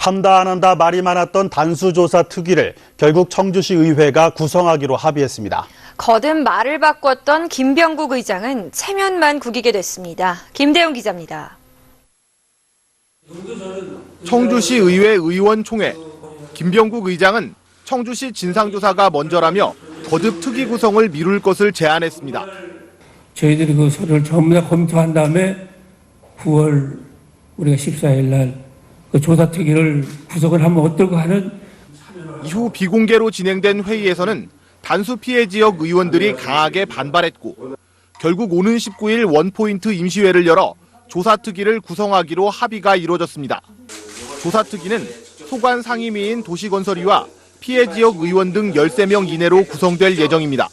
한다 안 한다 말이 많았던 단수조사 특위를 결국 청주시 의회가 구성하기로 합의했습니다. 거듭 말을 바꿨던 김병국 의장은 체면만 구기게 됐습니다. 김대웅 기자입니다. 청주시 의회 의원총회 김병국 의장은 청주시 진상조사가 먼저라며 거듭 특위 구성을 미룰 것을 제안했습니다. 저희들이 그 서류를 전부 다 검토한 다음에 9월 우리가 14일 날 그 조사 특위를 구성을 하면 어떨까 하는 이후 비공개로 진행된 회의에서는 단수 피해 지역 의원들이 강하게 반발했고 결국 오는 19일 원포인트 임시회를 열어 조사 특위를 구성하기로 합의가 이루어졌습니다. 조사 특위는 소관 상임위인 도시건설위와 피해 지역 의원 등 13명 이내로 구성될 예정입니다.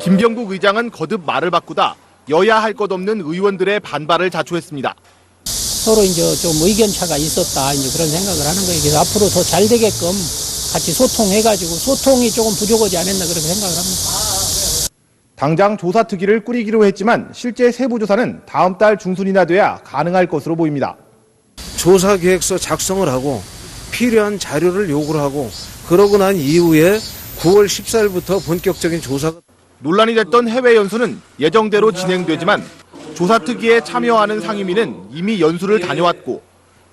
김병국 의장은 거듭 말을 바꾸다 여야 할 것 없는 의원들의 반발을 자초했습니다. 서로 이제 좀 의견 차가 있었다 이제 그런 생각을 하는 거예요. 그래서 앞으로 더 잘 되게끔 같이 소통해가지고 소통이 조금 부족하지 않았나 그렇게 생각을 합니다. 당장 조사 특위를 꾸리기로 했지만 실제 세부 조사는 다음 달 중순이나 돼야 가능할 것으로 보입니다. 조사 계획서 작성을 하고 필요한 자료를 요구를 하고 그러고 난 이후에 9월 14일부터 본격적인 조사가 논란이 됐던 해외 연수는 예정대로 진행되지만 조사 특위에 참여하는 상임위는 이미 연수를 다녀왔고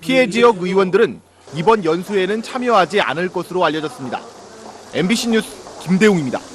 피해 지역 의원들은 이번 연수에는 참여하지 않을 것으로 알려졌습니다. MBC 뉴스 김대웅입니다.